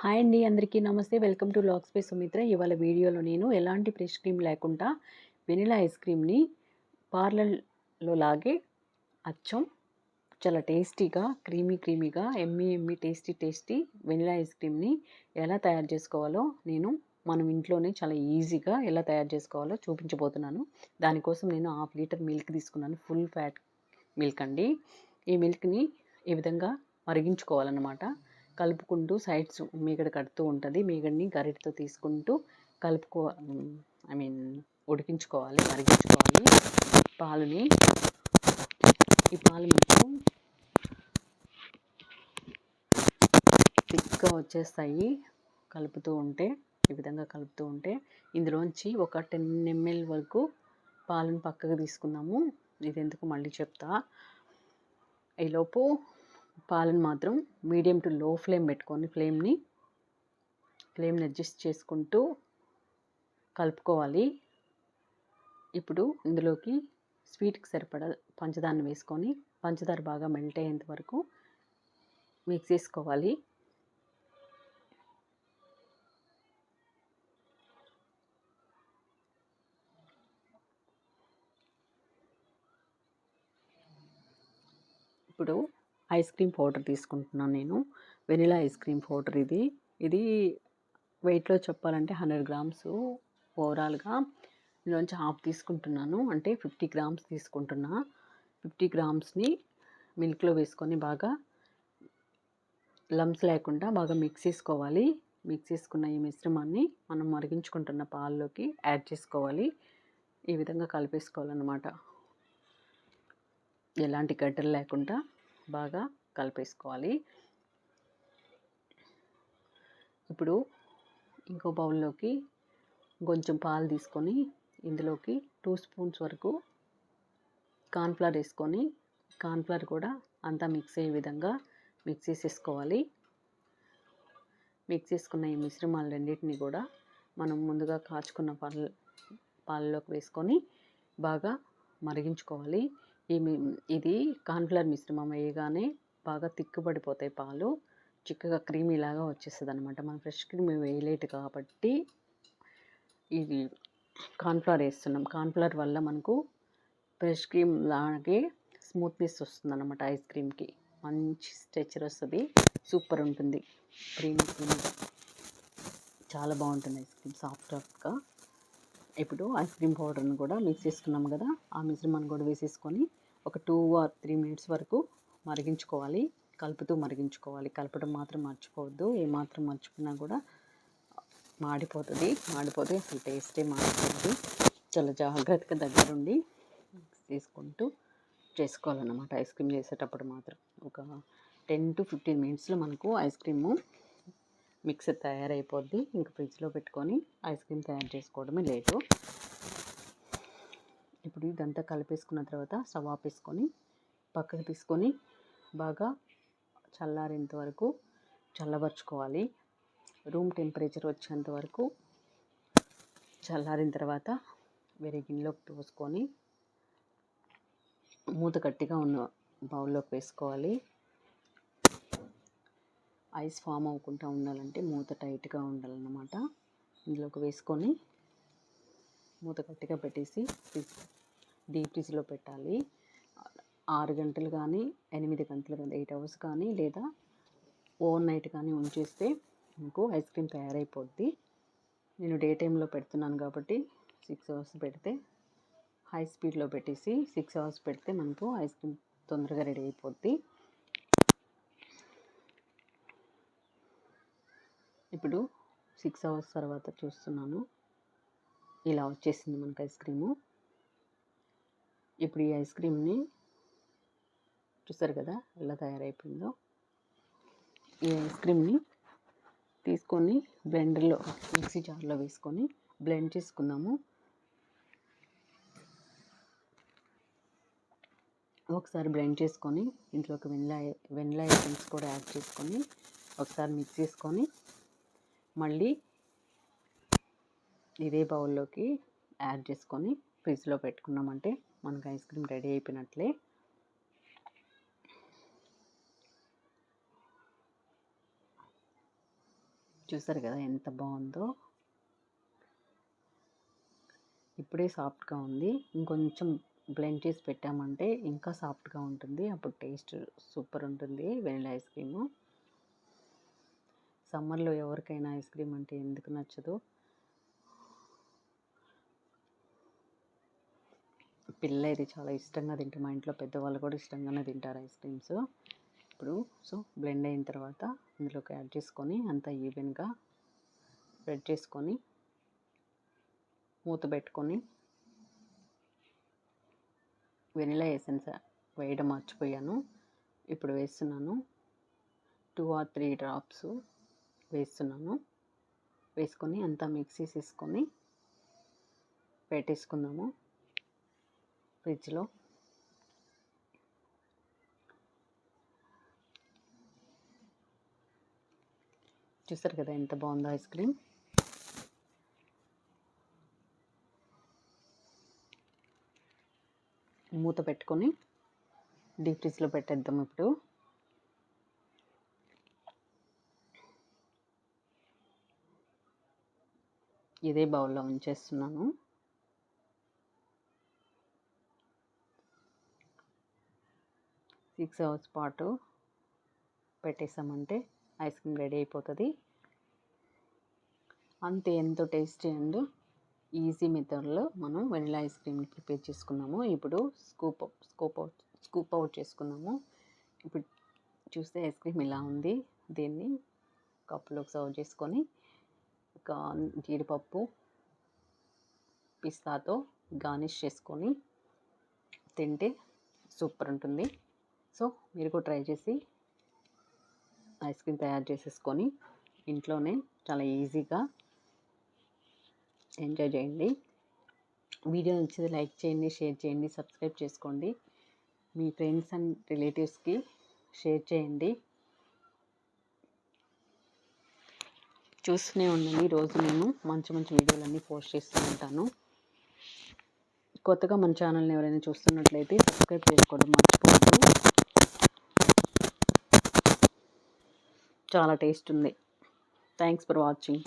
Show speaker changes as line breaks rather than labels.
Hi అండి అందరికీ నమస్తే. Welcome to lock space Sumitra. ఇవాళ వీడియోలో నేను ఎలాంటి ఫ్రెష్ క్రీమ్ లేకుండా వెనిలా ఐస్ క్రీమ్ని పార్లర్లో లాగే అచ్చం చాలా టేస్టీగా creamy క్రీమీగా yummy yummy tasty tasty vanilla ice క్రీమ్ని ఎలా తయారు చేసుకోవాలో నేను మనం ఇంట్లోనే చాలా ఈజీగా ఎలా తయారు చేసుకోవాలో చూపించబోతున్నాను. దానికోసం నేను హాఫ్ లీటర్ మిల్క్ తీసుకున్నాను ఫుల్ ఫ్యాట్ మిల్క్ అండి. ఈ మిల్క్ని ఈ విధంగా మరిగించుకోవాలన్నమాట. కలుపుకుంటూ సైడ్స్ మీగడ కడుతూ ఉంటుంది. మీగడిని గరిటతో తీసుకుంటూ కలుపుకో ఐ మీన్ ఉడికించుకోవాలి మరిగించుకోవాలి. పాలుని ఈ పాలు మనకు థిక్గా వచ్చేస్తాయి. కలుపుతూ ఉంటే ఈ విధంగా కలుపుతూ ఉంటే ఇందులోంచి ఒక టెన్ ఎంఎల్ వరకు పాలను పక్కకు తీసుకున్నాము ఇది ఎందుకు మళ్ళీ చెప్తా? ఈలోపు పాలను మాత్రం మీడియం టు లో ఫ్లేమ్ పెట్టుకొని ఫ్లేమ్ని ఫ్లేమ్ని అడ్జస్ట్ చేసుకుంటూ కలుపుకోవాలి. ఇప్పుడు ఇందులోకి స్వీట్కి సరిపడా పంచదారను వేసుకొని పంచదార బాగా మెల్ట్ అయ్యేంత వరకు మిక్స్ చేసుకోవాలి. ఇప్పుడు ఐస్ క్రీమ్ పౌడర్ తీసుకుంటున్నాను నేను. వెనిలా ఐస్ క్రీమ్ పౌడర్ ఇది. ఇది వెయిట్లో చెప్పాలంటే హండ్రెడ్ గ్రామ్స్ ఓవరాల్గా ఇందులోంచి హాఫ్ తీసుకుంటున్నాను. అంటే ఫిఫ్టీ గ్రామ్స్ తీసుకుంటున్నా. ఫిఫ్టీ గ్రామ్స్ని మిల్క్లో వేసుకొని బాగా లమ్స్ లేకుండా బాగా మిక్స్ చేసుకోవాలి. మిక్స్ చేసుకున్న ఈ మిశ్రమాన్ని మనం మరిగించుకుంటున్న పాల్లోకి యాడ్ చేసుకోవాలి. ఈ విధంగా కలిపేసుకోవాలన్నమాట. ఎలాంటి గడ్డలు లేకుండా బాగా కలిపేసుకోవాలి. ఇప్పుడు ఇంకో బౌల్లోకి కొంచెం పాలు తీసుకొని ఇందులోకి టూ స్పూన్స్ వరకు కార్న్ఫ్లవర్ వేసుకొని కార్న్ఫ్లవర్ కూడా అంతా మిక్స్ అయ్యే విధంగా మిక్స్ చేసేసుకోవాలి. మిక్స్ చేసుకున్న ఈ మిశ్రమాలు రెండింటిని కూడా మనం ముందుగా కాచుకున్న పాల పాలలోకి వేసుకొని బాగా మరిగించుకోవాలి. ఈ ఇది కార్న్ఫ్లవర్ మిశ్రమం వేయగానే బాగా తిక్కుబడిపోతాయి పాలు. చిక్కగా క్రీమీ లాగా వచ్చేస్తుంది అనమాట మనం ఫ్రెష్ క్రీమ్ వేయలేటు కాబట్టి ఇది కార్న్ఫ్లవర్ వేస్తున్నాం. కార్న్ఫ్లవర్ వల్ల మనకు ఫ్రెష్ క్రీమ్ లాగే స్మూత్నెస్ వస్తుంది అనమాట ఐస్ క్రీమ్కి. మంచి స్ట్రెచర్ వస్తుంది. సూపర్ ఉంటుంది. Cream cream. చాలా బాగుంటుంది ఐస్ క్రీమ్. సాఫ్ట్ సాఫ్ట్గా ఇప్పుడు ఐస్ క్రీమ్ పౌడర్ని కూడా మిక్స్ చేసుకున్నాం కదా ఆ మిశ్రమాన్ని కూడా వేసేసుకొని ఒక టూ ఆర్ త్రీ మినిట్స్ వరకు మరిగించుకోవాలి కలుపుతూ మరిగించుకోవాలి. కలపడం మాత్రం మర్చిపోవద్దు ఏమాత్రం మర్చిపోయినా కూడా మాడిపోతుంది మాడిపోతే అసలు టేస్టే మాడిపోతుంది చాలా జాగ్రత్తగా దగ్గరుండి తీసుకుంటూ చేసుకోవాలన్నమాట ఐస్ క్రీమ్ చేసేటప్పుడు మాత్రం. ఒక టెన్ టు ఫిఫ్టీన్ మినిట్స్లో మనకు ఐస్ క్రీము మిక్సర్ తయారైపోద్ది. ఇంకా ఫ్రిడ్జ్లో పెట్టుకొని ఐస్ క్రీమ్ తయారు చేసుకోవడమే లేదు ఇప్పుడు ఇదంతా కలిపేసుకున్న తర్వాత స్టవ్ ఆపేసుకొని పక్కకు తీసుకొని బాగా చల్లారేంత వరకు చల్లబరుచుకోవాలి. రూమ్ టెంపరేచర్ వచ్చేంత వరకు చల్లారిన తర్వాత వేరే గిన్నెలోకి పోసుకొని మూత గట్టిగా ఉన్న బౌల్లోకి వేసుకోవాలి. ఐస్ ఫామ్ అవ్వకుండా ఉండాలంటే మూత టైట్గా ఉండాలన్నమాట. ఇందులోకి వేసుకొని మూత గట్టిగా పెట్టేసి ఫ్రిడ్జ్ డీప్ ఫ్రిడ్జ్లో పెట్టాలి. ఆరు గంటలు కానీ ఎనిమిది గంటలు కానీ ఎయిట్ అవర్స్ కానీ లేదా ఓవర్ నైట్ కానీ ఉంచేస్తే మీకు ఐస్ క్రీమ్ తయారైపోద్ది. నేను డే టైంలో పెడుతున్నాను కాబట్టి సిక్స్ అవర్స్ పెడితే హై స్పీడ్లో పెట్టేసి సిక్స్ అవర్స్ పెడితే మనకు ఐస్ క్రీమ్ తొందరగా రెడీ అయిపోద్ది. ఇప్పుడు సిక్స్ అవర్స్ తర్వాత చూస్తున్నాను. ఇలా వచ్చేసింది మనకు ఐస్ క్రీము ఇప్పుడు ఈ ఐస్ క్రీమ్ని చూస్తారు కదా ఎలా తయారైపోయిందో. ఈ ఐస్ క్రీమ్ని తీసుకొని బ్లెండర్లో మిక్సీ జార్లో వేసుకొని బ్లెండ్ చేసుకుందాము. ఒకసారి బ్లెండ్ చేసుకొని ఇంట్లోకి వెనిలా వెనిలా ఐటమ్స్ కూడా యాడ్ చేసుకొని ఒకసారి మిక్స్ చేసుకొని మళ్ళీ ఇదే బౌల్లోకి యాడ్ చేసుకొని ఫ్రిడ్జ్లో పెట్టుకున్నామంటే మనకు ఐస్ క్రీమ్ రెడీ అయిపోయినట్లే. చూసారు కదా ఎంత బాగుందో? ఇప్పుడే సాఫ్ట్గా ఉంది. ఇంకొంచెం బ్లెండ్ చేసి పెట్టామంటే ఇంకా సాఫ్ట్గా ఉంటుంది. అప్పుడు టేస్ట్ సూపర్ ఉంటుంది. Vanilla ice cream. సమ్మర్లో ఎవరికైనా ఐస్ క్రీమ్ అంటే ఎందుకు నచ్చదు? పిల్ల ఇది చాలా ఇష్టంగా తింటారు. మా ఇంట్లో పెద్దవాళ్ళు కూడా ఇష్టంగానే తింటారు ఐస్ క్రీమ్స్. ఇప్పుడు సో బ్లెండ్ అయిన తర్వాత ఇందులోకి యాడ్ చేసుకొని అంతా ఈవెన్గా స్ప్రెడ్ చేసుకొని మూత పెట్టుకొని వెనిలా ఎసెన్స్ వేయడం మర్చిపోయాను. ఇప్పుడు వేస్తున్నాను. టూ ఆర్ త్రీ డ్రాప్స్ వేస్తున్నాను. వేసుకొని అంతా మిక్సీ చేసేసుకొని పెట్టేసుకుందాము ఫ్రిడ్జ్లో. చూసారు కదా ఎంత బాగుందో ఐస్ క్రీమ్. మూత పెట్టుకొని డీప్ ఫ్రిడ్జ్లో పెట్టేద్దాం ఇప్పుడు. ఇదే బౌల్లో ఉంచేస్తున్నాను. సిక్స్ అవర్స్ పాటు పెట్టేసామంటే ఐస్ క్రీమ్ రెడీ అయిపోతుంది. అంతే ఎంతో టేస్టీ అండ్ ఈజీ మెథడ్లో మనం వెనిలా ఐస్ క్రీమ్ ప్రిపేర్ చేసుకున్నాము. ఇప్పుడు scoop scoop out scoop out చేసుకున్నాము. ఇప్పుడు చూస్తే ఐస్ క్రీమ్ ఇలా ఉంది దీన్ని కప్పులోకి సర్వ్ చేసుకొని జీడిపప్పు పిస్తాతో గార్నిష్ చేసుకొని తింటే సూపర్ ఉంటుంది. సో మీరు కూడా ట్రై చేసి ఐస్ క్రీమ్ తయారు చేసేసుకొని ఇంట్లోనే చాలా ఈజీగా ఎంజాయ్ చేయండి. వీడియో నచ్చితే లైక్ చేయండి షేర్ చేయండి సబ్స్క్రైబ్ చేసుకోండి. మీ ఫ్రెండ్స్ అండ్ రిలేటివ్స్కి షేర్ చేయండి. చూస్తూనే ఉండండి. రోజు నేను మంచి మంచి వీడియోలన్నీ పోస్ట్ చేస్తూ ఉంటాను. కొత్తగా మన ఛానల్ని ఎవరైనా చూస్తున్నట్లయితే సబ్స్క్రైబ్ చేసుకోవడం మర్చిపోవద్దు. చాలా టేస్ట్ ఉంది. Thanks for watching